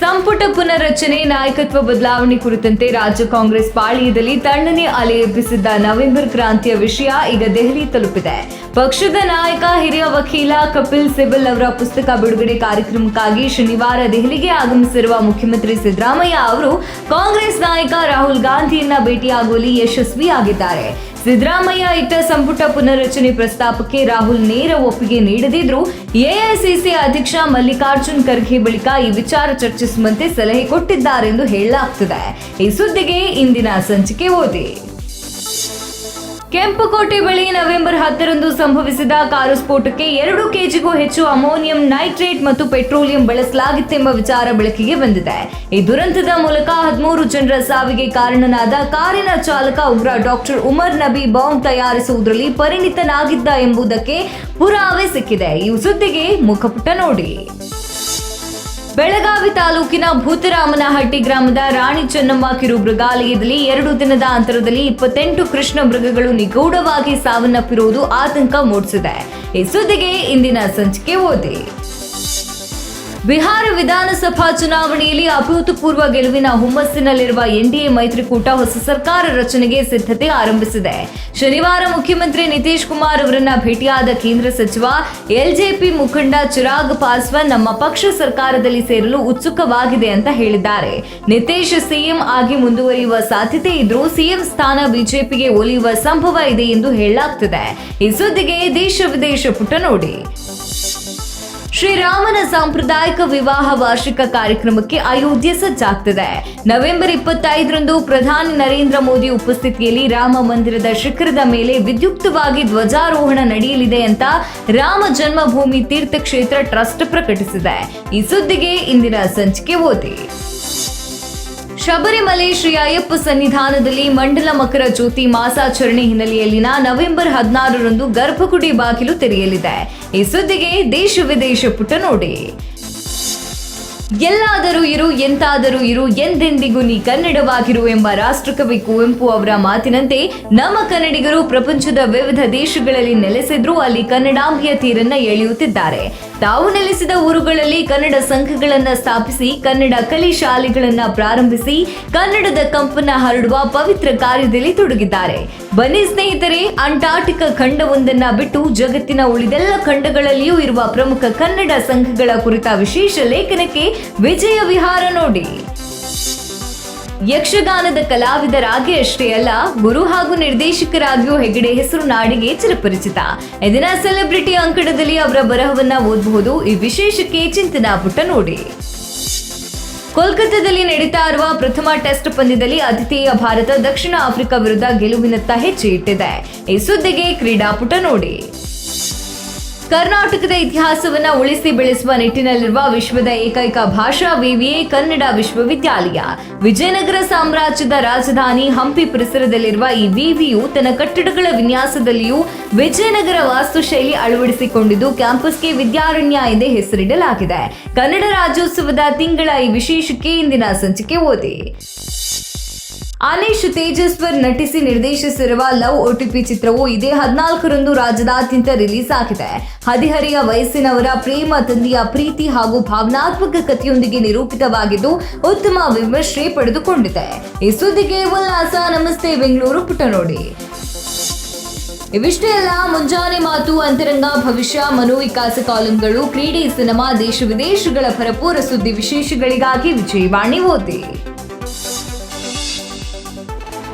ಸಂಪುಟ ಪುನರ್ರಚನೆ, ನಾಯಕತ್ವ ಬದಲಾವಣೆ ಕುರಿತಂತೆ ರಾಜ್ಯ ಕಾಂಗ್ರೆಸ್ ಪಾಳಿಯದಲ್ಲಿ ತಣ್ಣನೆ ಅಲೆ ಎಬ್ಬಿಸಿದ್ದ ನವೆಂಬರ್ ಕ್ರಾಂತಿಯ ವಿಷಯ ಈಗ ದೆಹಲಿ ತಲುಪಿದೆ. ಪಕ್ಷದ ನಾಯಕ, ಹಿರಿಯ ವಕೀಲ ಕಪಿಲ್ ಸಿಬಲ್ ಅವರ ಪುಸ್ತಕ ಬಿಡುಗಡೆ ಕಾರ್ಯಕ್ರಮಕ್ಕಾಗಿ ಶನಿವಾರ ದೆಹಲಿಗೆ ಆಗಮಿಸಿರುವ ಮುಖ್ಯಮಂತ್ರಿ ಸಿದ್ದರಾಮಯ್ಯ ಅವರು ಕಾಂಗ್ರೆಸ್ ನಾಯಕ ರಾಹುಲ್ ಗಾಂಧಿಯನ್ನ ಭೇಟಿಯಾಗುವಲ್ಲಿ ಯಶಸ್ವಿಯಾಗಿದ್ದಾರೆ. ಸಿದ್ದರಾಮಯ್ಯ ಇಟ್ಟ ಸಂಪುಟ ಪುನರ್ರಚನೆ ಪ್ರಸ್ತಾಪಕ್ಕೆ ರಾಹುಲ್ ನೇರ ಒಪ್ಪಿಗೆ ನೀಡದಿದ್ರು ಎಐಸಿಸಿ ಅಧ್ಯಕ್ಷ ಮಲ್ಲಿಕಾರ್ಜುನ್ ಖರ್ಗೆ ಬಳಿಕ ಈ ವಿಚಾರ ಚರ್ಚಿಸುವಂತೆ ಸಲಹೆ ಕೊಟ್ಟಿದ್ದಾರೆಂದು ಹೇಳಲಾಗ್ತಿದೆ. ಈ ಸುದ್ದಿಗೆ ಇಂದಿನ ಸಂಚಿಕೆ ಓದಿ. ಕೆಂಪುಕೋಟೆ ಬಳಿ ನವೆಂಬರ್ ಹತ್ತರಂದು ಸಂಭವಿಸಿದ ಕಾರು ಸ್ಫೋಟಕ್ಕೆ ಎರಡು ಕೆಜಿಗೂ ಹೆಚ್ಚು ಅಮೋನಿಯಂ ನೈಟ್ರೇಟ್ ಮತ್ತು ಪೆಟ್ರೋಲಿಯಂ ಬಳಸಲಾಗಿತ್ತೆಂಬ ವಿಚಾರ ಬೆಳಕಿಗೆ ಬಂದಿದೆ. ಈ ದುರಂತದ ಮೂಲಕ ಹದಿಮೂರು ಜನರ ಸಾವಿಗೆ ಕಾರಣನಾದ ಕಾರಿನ ಚಾಲಕ ಉಗ್ರ ಡಾಕ್ಟರ್ ಉಮರ್ ನಬಿ ಬಾಂಬ್ ತಯಾರಿಸುವುದರಲ್ಲಿ ಪರಿಣಿತನಾಗಿದ್ದ ಎಂಬುದಕ್ಕೆ ಪುರಾವೆ ಸಿಕ್ಕಿದೆ. ಈ ಸುದ್ದಿಗೆ ಮುಖಪುಟ ನೋಡಿ. ಬೆಳಗಾವಿ ತಾಲೂಕಿನ ಭೂತರಾಮನಹಟ್ಟಿ ಗ್ರಾಮದ ರಾಣಿ ಚೆನ್ನಮ್ಮ ಕಿರು ಮೃಗಾಲಯದಲ್ಲಿ ಎರಡು ದಿನದ ಅಂತರದಲ್ಲಿ ಇಪ್ಪತ್ತೆಂಟು ಕೃಷ್ಣ ಮೃಗಗಳು ನಿಗೂಢವಾಗಿ ಸಾವನ್ನಪ್ಪಿರುವುದು ಆತಂಕ ಮೂಡಿಸಿದೆ. ಈ ಸುದ್ದಿಗೆ ಇಂದಿನ ಸಂಚಿಕೆ ಓದಿ. ಬಿಹಾರ ವಿಧಾನಸಭಾ ಚುನಾವಣೆಯಲ್ಲಿ ಅಭೂತಪೂರ್ವ ಗೆಲುವಿನ ಹುಮ್ಮಸ್ಸಿನಲ್ಲಿರುವ ಎನ್ಡಿಎ ಮೈತ್ರಿಕೂಟ ಹೊಸ ಸರ್ಕಾರ ರಚನೆಗೆ ಸಿದ್ಧತೆ ಆರಂಭಿಸಿದೆ. ಶನಿವಾರ ಮುಖ್ಯಮಂತ್ರಿ ನಿತೀಶ್ ಕುಮಾರ್ ಅವರನ್ನ ಭೇಟಿಯಾದ ಕೇಂದ್ರ ಸಚಿವ ಎಲ್ಜೆಪಿ ಮುಖಂಡ ಚಿರಾಗ್ ಪಾಸ್ವಾನ್ ನಮ್ಮ ಪಕ್ಷ ಸರ್ಕಾರದಲ್ಲಿ ಸೇರಲು ಉತ್ಸುಕವಾಗಿದೆ ಅಂತ ಹೇಳಿದ್ದಾರೆ. ನಿತೀಶ್ ಸಿಎಂ ಆಗಿ ಮುಂದುವರಿಯುವ ಸಾಧ್ಯತೆ ಇದ್ರೂ ಸಿಎಂ ಸ್ಥಾನ ಬಿಜೆಪಿಗೆ ಒಲಿಯುವ ಸಂಭವ ಇದೆ ಎಂದು ಹೇಳಲಾಗ್ತಿದೆ. ಈ ಸುದ್ದಿಗೆ ದೇಶ ವಿದೇಶ ಪುಟ ನೋಡಿ. ಶ್ರೀರಾಮನ ಸಾಂಪ್ರದಾಯಿಕ ವಿವಾಹ ವಾರ್ಷಿಕ ಕಾರ್ಯಕ್ರಮಕ್ಕೆ ಅಯೋಧ್ಯೆ ಸಜ್ಜಾಗ್ತಿದೆ. ನವೆಂಬರ್ ಇಪ್ಪತ್ತೈದರಂದು ಪ್ರಧಾನಿ ನರೇಂದ್ರ ಮೋದಿ ಉಪಸ್ಥಿತಿಯಲ್ಲಿ ರಾಮ ಮಂದಿರದ ಶಿಖರದ ಮೇಲೆ ವಿದ್ಯುಕ್ತವಾಗಿ ಧ್ವಜಾರೋಹಣ ನಡೆಯಲಿದೆ ಅಂತ ರಾಮ ಜನ್ಮಭೂಮಿ ತೀರ್ಥಕ್ಷೇತ್ರ ಟ್ರಸ್ಟ್ ಪ್ರಕಟಿಸಿದೆ. ಈ ಸುದ್ದಿಗೆ ಇಂದಿನ ಸಂಚಿಕೆ ಓದಿ. ಶಬರಿಮಲೆ ಶ್ರೀ ಅಯ್ಯಪ್ಪ ಸನ್ನಿಧಾನದಲ್ಲಿ ಮಂಡಲ ಮಕರ ಜ್ಯೋತಿ ಮಾಸಾಚರಣೆ ಹಿನ್ನೆಲೆಯಲ್ಲಿನ ನವೆಂಬರ್ ಹದಿನಾರರಂದು ಗರ್ಭಗುಡಿ ಬಾಗಿಲು ತೆರೆಯಲಿದೆ. ಈ ಸುದ್ದಿಗೆ ದೇಶ ವಿದೇಶ ಪುಟ ನೋಡಿ. ಎಲ್ಲಾದರೂ ಇರು, ಎಂತಾದರೂ ಇರು, ಎಂದೆಂದಿಗೂ ನೀ ಕನ್ನಡವಾಗಿರು ಎಂಬ ರಾಷ್ಟ್ರಕವಿ ಕುವೆಂಪು ಅವರ ಮಾತಿನಂತೆ ನಮ್ಮ ಕನ್ನಡಿಗರು ಪ್ರಪಂಚದ ವಿವಿಧ ದೇಶಗಳಲ್ಲಿ ನೆಲೆಸಿದ್ರು ಅಲ್ಲಿ ಕನ್ನಡಾಂಬಿಯ ತೀರನ್ನ ಎಳೆಯುತ್ತಿದ್ದಾರೆ. ತಾವು ನೆಲೆಸಿದ ಊರುಗಳಲ್ಲಿ ಕನ್ನಡ ಸಂಘಗಳನ್ನ ಸ್ಥಾಪಿಸಿ, ಕನ್ನಡ ಕಲಿ ಶಾಲೆಗಳನ್ನ ಪ್ರಾರಂಭಿಸಿ, ಕನ್ನಡದ ಕಂಪನ್ನ ಹರಡುವ ಪವಿತ್ರ ಕಾರ್ಯದಲ್ಲಿ ತೊಡಗಿದ್ದಾರೆ. ಬನ್ನಿ ಸ್ನೇಹಿತರೆ, ಅಂಟಾರ್ಟಿಕ ಖಂಡವೊಂದನ್ನ ಬಿಟ್ಟು ಜಗತ್ತಿನ ಉಳಿದೆಲ್ಲ ಖಂಡಗಳಲ್ಲಿಯೂ ಇರುವ ಪ್ರಮುಖ ಕನ್ನಡ ಸಂಘಗಳ ಕುರಿತ ವಿಶೇಷ ಲೇಖನಕ್ಕೆ ವಿಜಯ ವಿಹಾರ ನೋಡಿ. ಯಕ್ಷಗಾನದ ಕಲಾವಿದರಾಗಿ ಅಷ್ಟೇ ಅಲ್ಲ, ಗುರು ಹಾಗೂ ನಿರ್ದೇಶಕರಾಗಿಯೂ ಹೆಗಡೆ ಹೆಸರು ನಾಡಿಗೆ ಚಿರಪರಿಚಿತ. ಎದಿನ ಸೆಲೆಬ್ರಿಟಿ ಅಂಕಣದಲ್ಲಿ ಅವರ ಬರಹವನ್ನ ಓದಬಹುದು. ಈ ವಿಶೇಷಕ್ಕೆ ಚಿಂತನಾ ಪುಟ ನೋಡಿ. ಕೋಲ್ಕತ್ತಾದಲ್ಲಿ ನಡೀತಾ ಇರುವ ಪ್ರಥಮ ಟೆಸ್ಟ್ ಪಂದ್ಯದಲ್ಲಿ ಆತಿಥೇಯ ಭಾರತ ದಕ್ಷಿಣ ಆಫ್ರಿಕಾ ವಿರುದ್ಧ ಗೆಲುವಿನತ್ತ ಹೆಜ್ಜೆ ಇಟ್ಟಿದೆ. ಈ ಸುದ್ದಿಗೆ ಕ್ರೀಡಾಪುಟ ನೋಡಿ. ಕರ್ನಾಟಕದ ಇತಿಹಾಸವನ್ನ ಉಳಿಸಿ ಬೆಳೆಸುವ ನಿಟ್ಟಿನಲ್ಲಿರುವ ವಿಶ್ವದ ಏಕೈಕ ಭಾಷಾ ವಿವಿಯೇ ಕನ್ನಡ ವಿಶ್ವವಿದ್ಯಾಲಯ. ವಿಜಯನಗರ ಸಾಮ್ರಾಜ್ಯದ ರಾಜಧಾನಿ ಹಂಪಿ ಪರಿಸರದಲ್ಲಿರುವ ಈ ವಿವಿಯು ತನ್ನ ಕಟ್ಟಡಗಳ ವಿನ್ಯಾಸದಲ್ಲಿಯೂ ವಿಜಯನಗರ ವಾಸ್ತುಶೈಲಿ ಅಳವಡಿಸಿಕೊಂಡಿದ್ದು ಕ್ಯಾಂಪಸ್ಗೆ ವಿದ್ಯಾರಣ್ಯ ಎಂದೇ ಹೆಸರಿಡಲಾಗಿದೆ. ಕನ್ನಡ ರಾಜ್ಯೋತ್ಸವದ ತಿಂಗಳ ಈ ವಿಶೇಷಕ್ಕೆ ಇಂದಿನ ಸಂಚಿಕೆ ಓದಿ. ಅನೀಶ್ ತೇಜಸ್ವರ್ ನಟಿಸಿ ನಿರ್ದೇಶಿಸಿರುವ ಲವ್ ಒಟಿಪಿ ಚಿತ್ರವು ಇದೇ ಹದಿನಾಲ್ಕರಂದು ರಾಜ್ಯದಾದ್ಯಂತ ರಿಲೀಸ್ ಆಗಿದೆ. ಹದಿಹರೆಯ ವಯಸ್ಸಿನವರ ಪ್ರೇಮ ತಂದೆಯ ಪ್ರೀತಿ ಹಾಗೂ ಭಾವನಾತ್ಮಕ ಕಥೆಯೊಂದಿಗೆ ನಿರೂಪಿತವಾಗಿದ್ದು, ಉತ್ತಮ ವಿಮರ್ಶೆ ಪಡೆದುಕೊಂಡಿದೆ. ಈ ಸುದ್ದಿಗೆ ಉಲ್ಲಾಸ ನಮಸ್ತೆ, ಬೆಂಗಳೂರು ಪುಟ ನೋಡಿ. ಇವಿಷ್ಟೇ ಅಲ್ಲ, ಮುಂಜಾನೆ ಮಾತು, ಅಂತರಂಗ, ಭವಿಷ್ಯ ಮನೋವಿಕಾಸ ಕಾಲಂಗಳು, ಕ್ರೀಡೆ, ಸಿನಿಮಾ, ದೇಶ ವಿದೇಶಗಳ ಭರಪೂರ ಸುದ್ದಿ ವಿಶೇಷಗಳಿಗಾಗಿ ವಿಜಯವಾಣಿ ಓದಿ.